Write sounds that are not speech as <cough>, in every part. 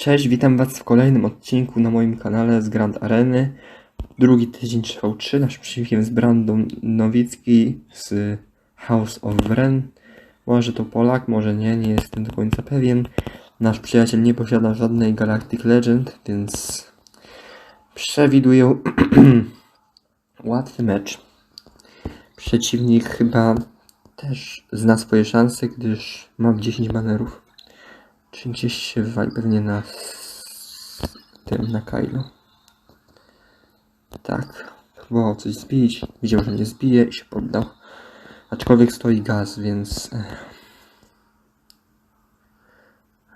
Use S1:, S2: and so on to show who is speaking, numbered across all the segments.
S1: Cześć, witam Was w kolejnym odcinku na moim kanale z Grand Areny. Drugi tydzień trwał 3. Naszym przeciwnikiem jest Brandon Nowicki z House of Wren. Może to Polak, może nie, nie jestem do końca pewien. Nasz przyjaciel nie posiada żadnej Galactic Legend, więc przewiduję <clears throat> łatwy mecz. Przeciwnik chyba też zna swoje szanse, gdyż mam 10 banerów. Czy gdzieś się wywali pewnie na tym, na Kylo. Tak. Próbował coś zbić. Widział, że nie zbije i się poddał. Aczkolwiek stoi gaz, więc... eh.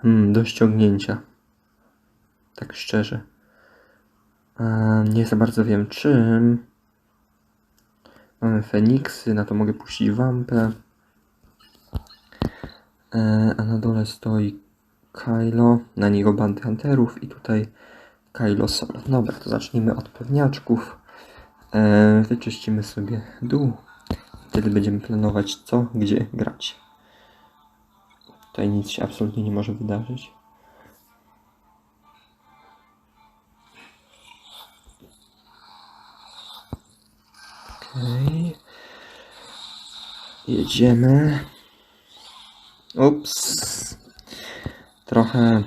S1: Hmm, do ściągnięcia. Tak szczerze. A, nie za bardzo wiem czym. Mamy Feniksy, na to mogę puścić wampę. E, a na dole stoi Kylo, na niego bandy hunterów i tutaj Kylo solo. Dobra, to zacznijmy od pewniaczków. E, wyczyścimy sobie dół. Wtedy będziemy planować co, gdzie grać. Tutaj nic się absolutnie nie może wydarzyć. Okej. Jedziemy. Ups. Trochę,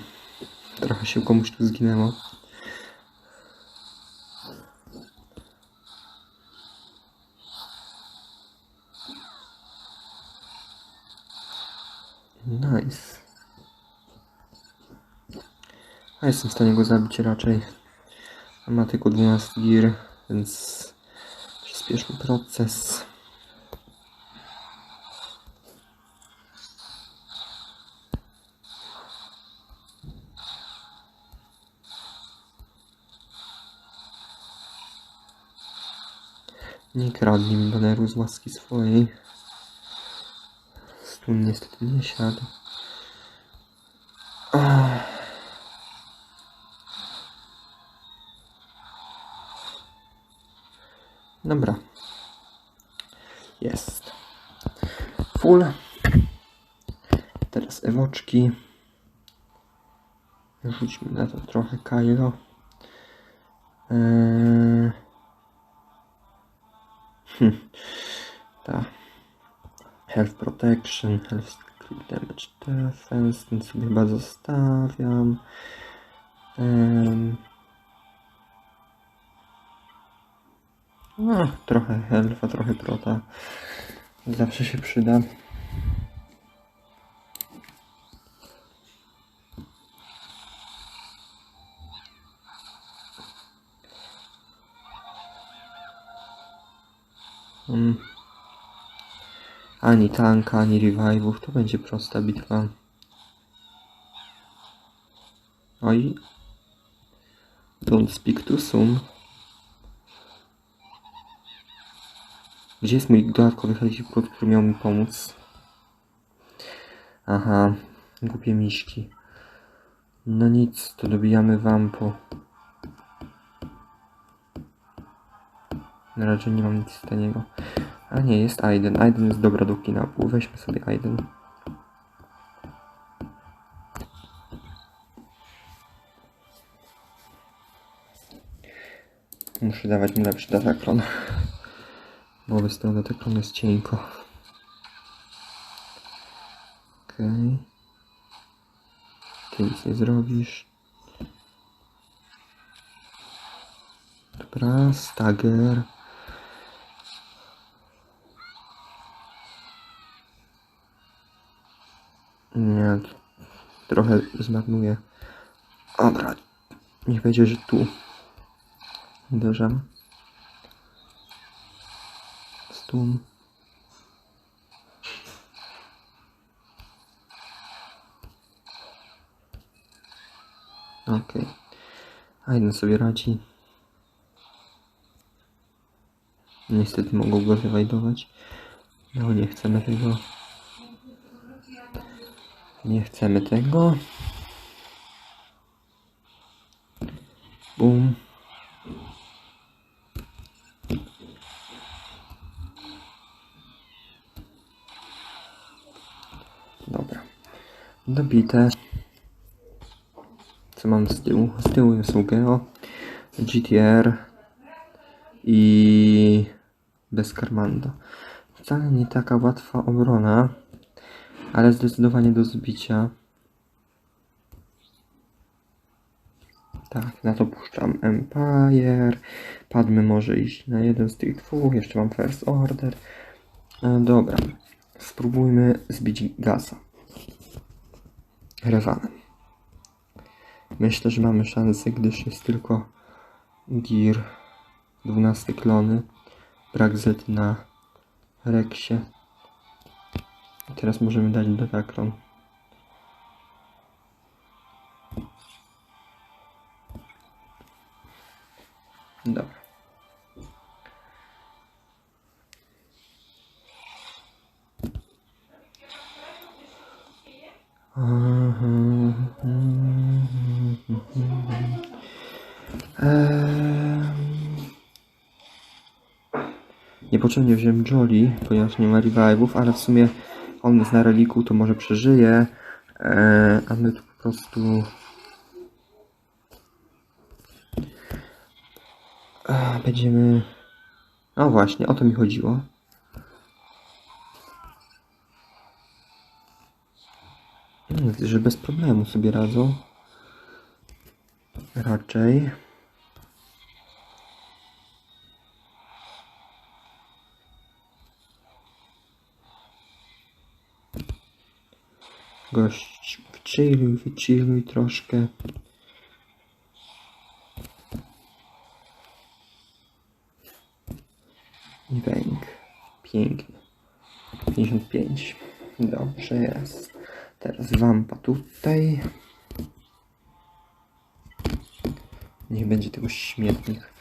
S1: trochę się komuś tu zginęło. Nice. A jestem w stanie go zabić raczej. A ma tylko 12 gir, więc przyspieszmy proces. Nie kradnij mi baneru z łaski swojej. Stun niestety nie siadł. Dobra. Jest. Full. Teraz ewoczki. Rzućmy na to trochę Kylo. Eee... Hm. Ta. Health Protection, Health Crit Damage Defense, ten sobie chyba zostawiam. Em. No, trochę Health'a, trochę Prota. Zawsze się przyda. Mm. Ani tanka, ani revive'ów, to będzie prosta bitwa. Oj. Don't speak too soon. Gdzie jest mój dodatkowy helikopter, który miał mi pomóc? Aha, głupie miśki. No nic, to dobijamy wampo. Na razie nie mam nic z niego. A nie, jest Aiden. Aiden jest dobra do kinapu. Weźmy sobie Aiden. Muszę dawać mu lepszy datakron. Bo bez tego datakronu jest cienko. Okej. Ty nic nie zrobisz. Dobra, stagger. Nie, trochę zmarnuję. Dobra, niech będzie, że tu uderzam. Stun. Okej. Aiden sobie radzi. Niestety mogą go wywajdować. No nie chcemy tego. Nie chcemy tego. Bum. Dobra. Dobite. Co mam z tyłu? Z tyłu są Geo, GTR i bez Carmando. Wcale nie taka łatwa obrona, ale zdecydowanie do zbicia. Tak, na to puszczam Empire. Padmy może iść na jeden z tych dwóch. Jeszcze mam First Order. E, dobra, spróbujmy zbić Gasa. Rewanem. Myślę, że mamy szansę, gdyż jest tylko Gear 12 klony. Brak Z na Rexie. Teraz możemy dać Dataklon. Dobra. Ehm. Niepotrzebnie wziąłem Jolly, ponieważ nie ma revive'ów, ale w sumie on jest na reliku, to może przeżyje. Eee, a my tu po prostu... Eee, będziemy... No właśnie, o to mi chodziło. Że bez problemu sobie radzą. Raczej. Gość, wychilluj, wychilluj troszkę. I węg. Pięknie. 55. Dobrze jest. Teraz wampa tutaj. Niech będzie tego śmietnik.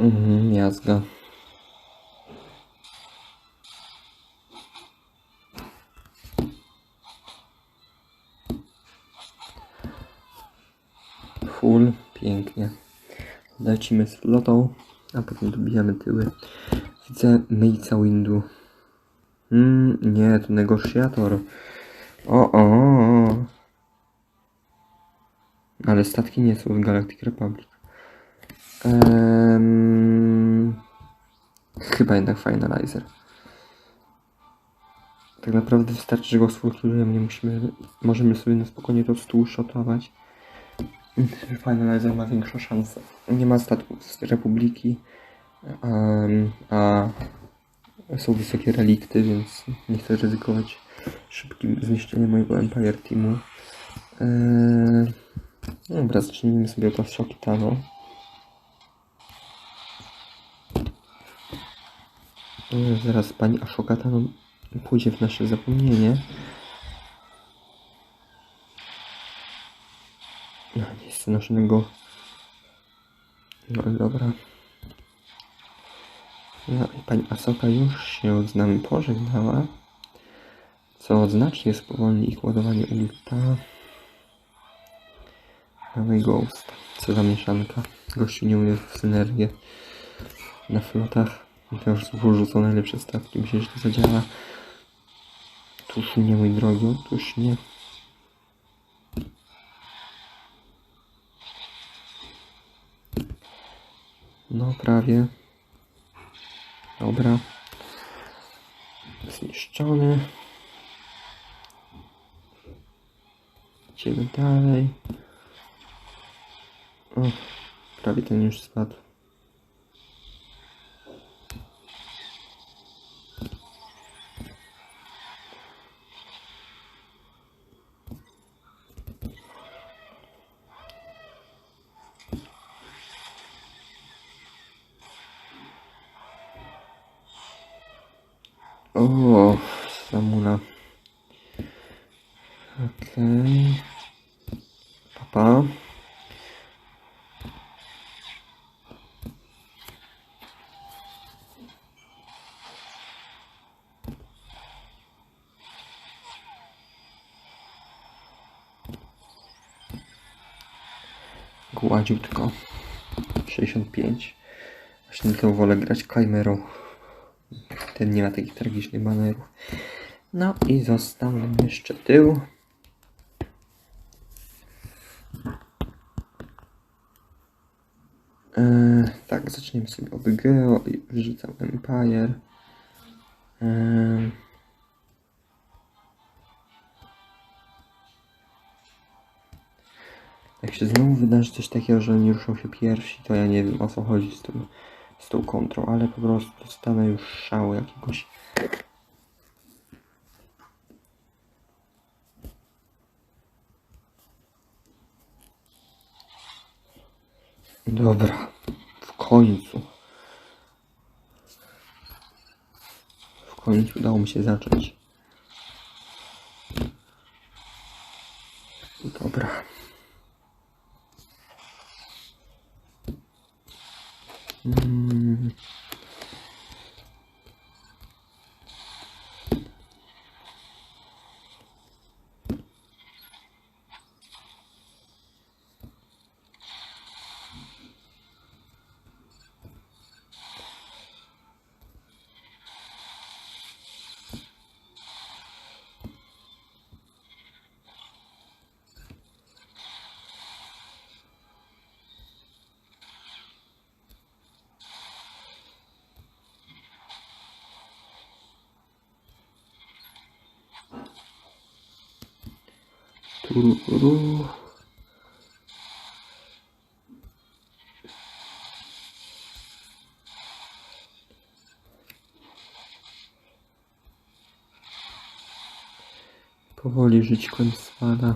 S1: Mhm, jazga. Full, pięknie. Lecimy z flotą, a potem dobijamy tyły. Widzę miejsca windu. Mm, nie, to negocjator. O, o, o. Ale statki nie są z Galactic Republic. Chyba jednak Finalizer. Tak naprawdę wystarczy, że go sfiltrujemy, nie musimy, możemy sobie na spokojnie to stół shotować. Finalizer ma większą szansę. Nie ma statków z Republiki, a są wysokie relikty, więc nie chcę ryzykować szybkim zniszczeniem mojego Empire Teamu. Eee, dobra, zacznijmy sobie od Ashoki Tano. Eee, Zaraz pani Ashoka Tano pójdzie w nasze zapomnienie. No, nie chcę naszego... No dobra. No i pani Asoka już się z nami pożegnała, co znacznie spowolni ich ładowanie ulta. Mamy Ghost. Co za mieszanka. Gościu nie umie w synergię na flotach. Już wyrzucą najlepsze statki. Myślę, że to zadziała. Tuż nie, mój drogi, tuż nie. No, prawie. Dobra. Zniszczony. Idziemy dalej. O, prawie ten już spadł. O, Samuna. Okej. Papa. Gładziutko. 65. Właśnie dlatego wolę grać Chimerą. Ten nie ma takich tragicznych banerów. No i został nam jeszcze tył. Eee, tak, zaczniemy sobie od Geo i wrzucam Empire. Eee, jak się znowu wydarzy coś takiego, że nie ruszą się pierwsi, to ja nie wiem o co chodzi z, tym, z tą kontrą, ale po prostu dostanę już szału jakiegoś. Dobra, w końcu. W końcu udało mi się zacząć. Dobra. Mm. Powoli żyć koń spada.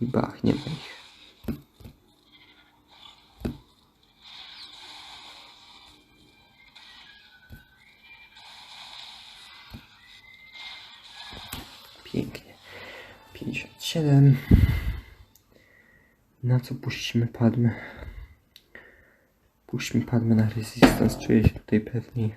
S1: I bach, nie ma ich. 57. Na co puścimy padmę? Puśćmy padmę na resistance, czuję się tutaj pewniej.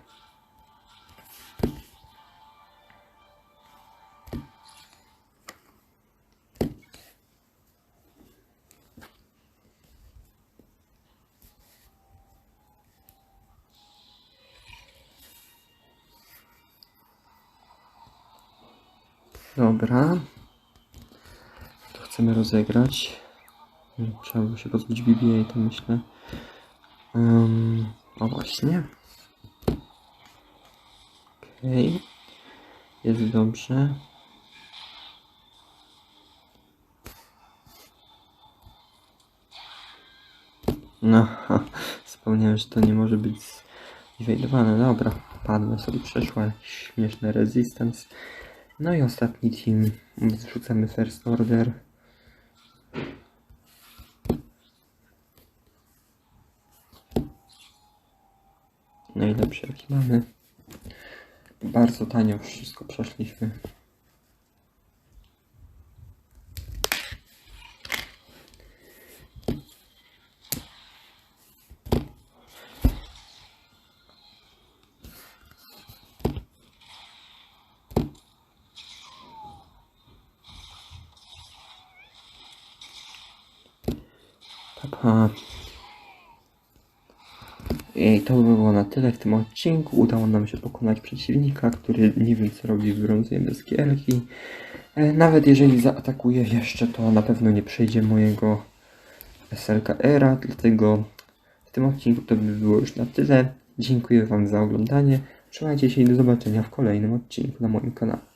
S1: Dobra. Chcemy rozegrać. By się pozbyć BBA, to myślę. Um, o właśnie. Okej. Jest dobrze. No, <laughs> wspomniałem, że to nie może być zinwadowane. Dobra, padłem sobie przeszła śmieszny resistance. No i ostatni team. Zrzucamy first order. Najlepszy jaki mamy. Bardzo tanio wszystko przeszliśmy. I to by było na tyle w tym odcinku. Udało nam się pokonać przeciwnika, który nie wiem co robi w brązowej bezgielki. E, Nawet jeżeli zaatakuje jeszcze, to na pewno nie przejdzie mojego SLK Era, dlatego w tym odcinku to by było już na tyle. Dziękuję Wam za oglądanie. Trzymajcie się i do zobaczenia w kolejnym odcinku na moim kanale.